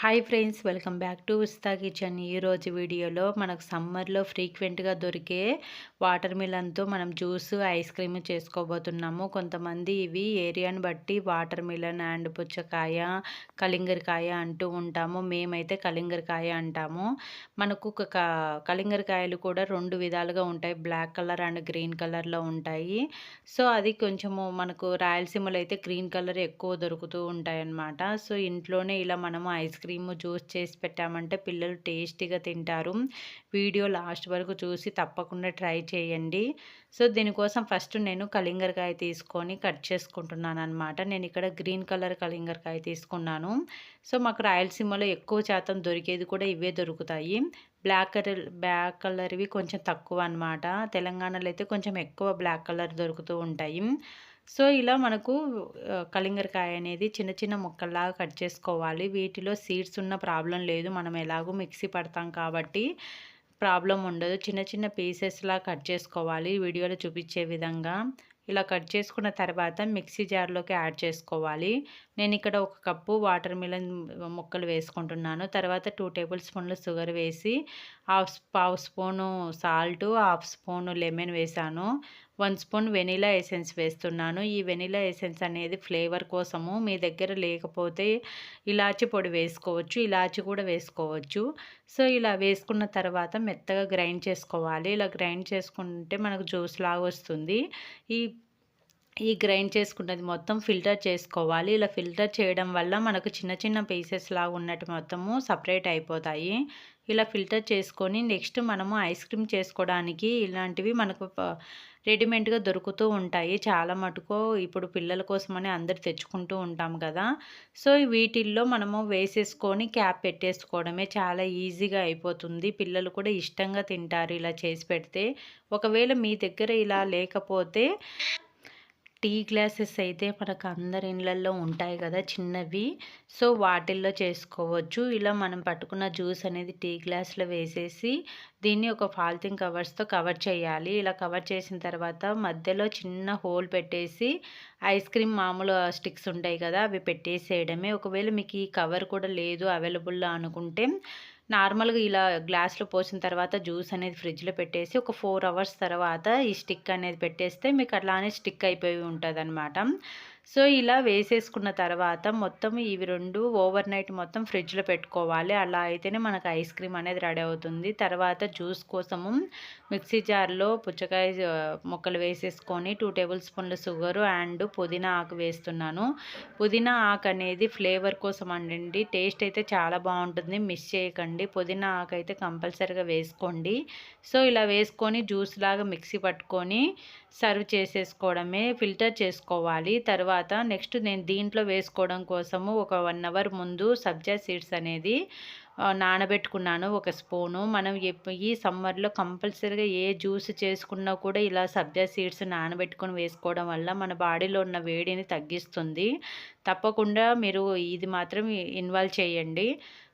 Hi friends welcome back to Usta kitchen. ఈరోజు వీడియోలో మనకు సమ్మర్లో ఫ్రీక్వెంట్గా దొరికే వాటర్ మిలన్తో మనం జ్యూస్ ఐస్ క్రీమ్ చేసుకోబోతున్నాము. కొంతమంది ఇవి ఏరియాని బట్టి వాటర్ మిలన్ అండ్ పుచ్చకాయ కలింగరకాయ అంటూ ఉంటాము. మేమైతే కలింగరకాయ అంటాము. మనకు కలింగరకాయలు కూడా రెండు విధాలుగా ఉంటాయి. బ్లాక్ కలర్ అండ్ గ్రీన్ కలర్లో ఉంటాయి. సో అది కొంచెము మనకు రాయలసీమలో అయితే గ్రీన్ కలర్ ఎక్కువ దొరుకుతూ ఉంటాయి అన్నమాట సో ఇంట్లోనే ఇలా మనము ఐస్ క్రీమ్ జ్యూస్ చేసి పెట్టామంటే పిల్లలు టేస్టీగా తింటారు. వీడియో లాస్ట్ వరకు చూసి తప్పకుండా ట్రై చేయండి. సో దీనికోసం ఫస్ట్ నేను కలింగరకాయ తీసుకొని కట్ చేసుకుంటున్నాను అనమాట నేను ఇక్కడ గ్రీన్ కలర్ కలింగరకాయ తీసుకున్నాను. సో మాకు రాయలసీమలో ఎక్కువ శాతం దొరికేది కూడా ఇవే దొరుకుతాయి. బ్లాక్ కలర్ బ్లాక్ కలర్వి కొంచెం తక్కువ అనమాట తెలంగాణలో అయితే కొంచెం ఎక్కువ బ్లాక్ కలర్ దొరుకుతూ ఉంటాయి. సో ఇలా మనకు కలింగరకాయ అనేది చిన్న చిన్న ముక్కల్లాగా కట్ చేసుకోవాలి. వీటిలో సీడ్స్ ఉన్న ప్రాబ్లం లేదు. మనం ఎలాగో మిక్సీ పడతాం కాబట్టి ప్రాబ్లం ఉండదు. చిన్న చిన్న పీసెస్లా కట్ చేసుకోవాలి. వీడియోలో చూపించే విధంగా. ఇలా కట్ చేసుకున్న తర్వాత మిక్సీ జార్లోకి యాడ్ చేసుకోవాలి. నేను ఇక్కడ ఒక కప్పు వాటర్ మిలన్ ముక్కలు వేసుకుంటున్నాను. తర్వాత టూ టేబుల్ స్పూన్లు షుగర్ వేసి హాఫ్ పావు spoon salt half spoon lemon వేసాను. వన్ స్పూన్ వెనీలా ఎసెన్స్ వేస్తున్నాను. ఈ వెనీలా ఎసెన్స్ అనేది ఫ్లేవర్ కోసము మీ దగ్గర లేకపోతే ఇలాచి పొడి వేసుకోవచ్చు ఇలాచి కూడా వేసుకోవచ్చు. సో ఇలా వేసుకున్న తర్వాత మెత్తగా గ్రైండ్ చేసుకోవాలి. ఇలా గ్రైండ్ చేసుకుంటే మనకు జ్యూస్ లాగా వస్తుంది. ఈ ఈ గ్రైండ్ చేసుకున్నది మొత్తం ఫిల్టర్ చేసుకోవాలి. ఇలా ఫిల్టర్ చేయడం వల్ల మనకు చిన్న చిన్న పీసెస్ లాగా ఉన్నట్టు మొత్తము సపరేట్ అయిపోతాయి. ఇలా ఫిల్టర్ చేసుకొని నెక్స్ట్ మనము ఐస్ క్రీమ్ చేసుకోవడానికి ఇలాంటివి మనకు రెడీమేడ్గా దొరుకుతూ ఉంటాయి. చాలా మటుకు ఇప్పుడు పిల్లల కోసమని అందరు తెచ్చుకుంటూ ఉంటాం కదా. సో వీటిల్లో మనము వేసేసుకొని క్యాప్ పెట్టేసుకోవడమే చాలా ఈజీగా అయిపోతుంది. పిల్లలు కూడా ఇష్టంగా తింటారు ఇలా చేసి పెడితే. ఒకవేళ మీ దగ్గర ఇలా లేకపోతే టీ గ్లాసెస్ అయితే మనకు అందరి ఇళ్ళల్లో ఉంటాయి కదా చిన్నవి. సో వాటిల్లో చేసుకోవచ్చు. ఇలా మనం పట్టుకున్న జ్యూస్ అనేది టీ గ్లాస్లో వేసేసి దీన్ని ఒక ఫాల్తిన్ కవర్స్తో కవర్ చేయాలి. ఇలా కవర్ చేసిన తర్వాత మధ్యలో చిన్న హోల్ పెట్టేసి ఐస్ క్రీమ్ మామూలు స్టిక్స్ ఉంటాయి కదా అవి పెట్టేసేయడమే. ఒకవేళ మీకు ఈ కవర్ కూడా లేదు అవైలబుల్లో అనుకుంటే నార్మల్గా ఇలా గ్లాస్లో పోసిన తర్వాత జ్యూస్ అనేది ఫ్రిడ్జ్లో పెట్టేసి ఒక ఫోర్ అవర్స్ తర్వాత ఈ స్టిక్ అనేది పెట్టేస్తే మీకు అట్లానే స్టిక్ అయిపోయి ఉంటుంది అనమాట సో ఇలా వేసేసుకున్న తర్వాత మొత్తం ఇవి రెండు ఓవర్ నైట్ మొత్తం ఫ్రిడ్జ్లో పెట్టుకోవాలి. అలా అయితేనే మనకు ఐస్ క్రీమ్ అనేది రెడీ అవుతుంది. తర్వాత జ్యూస్ కోసము మిక్సీ జార్లో పుచ్చకాయ ముక్కలు వేసేసుకొని టూ టేబుల్ స్పూన్ల షుగరు అండ్ పుదీనా ఆకు వేస్తున్నాను. పుదీనా ఆకు అనేది ఫ్లేవర్ కోసం అండి. టేస్ట్ అయితే చాలా బాగుంటుంది. మిస్ చేయకండి. పుదీనా ఆకు అయితే కంపల్సరీగా వేసుకోండి. సో ఇలా వేసుకొని జ్యూస్ లాగా మిక్సీ పట్టుకొని సర్వ్ చేసేసుకోవడమే ఫిల్టర్ చేసుకోవాలి. తర్వాత నెక్స్ట్ నేను దీంట్లో వేసుకోవడం కోసము ఒక వన్ అవర్ ముందు సబ్జా సీడ్స్ అనేది నానబెట్టుకున్నాను ఒక స్పూను. మనం ఈ సమ్మర్లో కంపల్సరీగా ఏ జ్యూస్ చేసుకున్నా కూడా ఇలా సబ్జా సీడ్స్ నానబెట్టుకొని వేసుకోవడం వల్ల మన బాడీలో ఉన్న వేడిని తగ్గిస్తుంది. తప్పకుండా మీరు ఇది మాత్రం ఇన్వాల్వ్ చేయండి.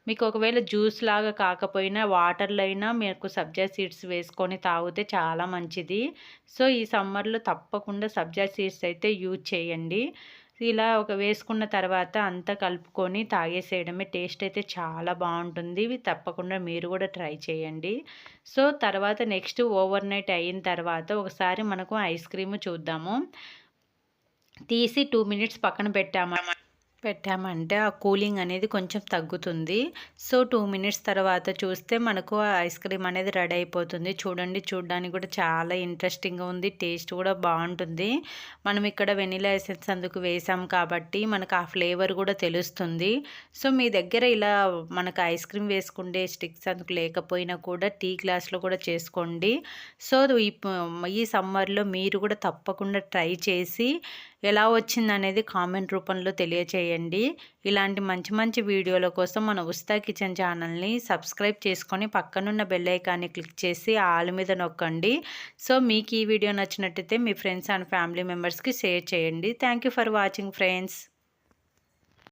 మీకు ఒకవేళ జ్యూస్ లాగా కాకపోయినా వాటర్లో అయినా మీకు సబ్జా సీడ్స్ వేసుకొని తాగితే చాలా మంచిది. సో ఈ సమ్మర్లో తప్పకుండా సబ్జా సీడ్స్ అయితే యూజ్ చేయండి. ఇలా ఒక వేసుకున్న తర్వాత అంతా కలుపుకొని తాగేసేయడమే టేస్ట్ అయితే చాలా బాగుంటుంది. తప్పకుండా మీరు కూడా ట్రై చేయండి. సో తర్వాత నెక్స్ట్ ఓవర్ నైట్ అయిన తర్వాత ఒకసారి మనకు ఐస్ క్రీమ్ చూద్దాము. తీసి టూ మినిట్స్ పక్కన పెట్టాము పెట్టామంటే ఆ కూలింగ్ అనేది కొంచెం తగ్గుతుంది. సో టూ మినిట్స్ తర్వాత చూస్తే మనకు ఐస్ క్రీమ్ అనేది రెడీ అయిపోతుంది. చూడండి చూడడానికి కూడా చాలా ఇంట్రెస్టింగ్గా ఉంది. టేస్ట్ కూడా బాగుంటుంది. మనం ఇక్కడ వెనిలా ఎసెన్స్ అందుకు వేసాం కాబట్టి మనకు ఆ ఫ్లేవర్ కూడా తెలుస్తుంది. సో మీ దగ్గర ఇలా మనకు ఐస్ క్రీమ్ వేసుకుంటే స్టిక్స్ అందుకు లేకపోయినా కూడా టీ గ్లాస్లో కూడా చేసుకోండి. సో ఈ సమ్మర్లో మీరు కూడా తప్పకుండా ట్రై చేసి ఎలా వచ్చింది అనేది కామెంట్ రూపంలో తెలియచేయండి. ఇలాంటి మంచి మంచి వీడియోల కోసం మన ఉస్తా కిచెన్ ఛానల్ని సబ్స్క్రైబ్ చేసుకొని పక్కనున్న బెల్ ఐకాన్ని క్లిక్ చేసి ఆల్ మీద నొక్కండి. సో మీకు ఈ వీడియో నచ్చినట్టయితే మీ ఫ్రెండ్స్ అండ్ ఫ్యామిలీ మెంబర్స్కి షేర్ చేయండి. Thank for watching friends.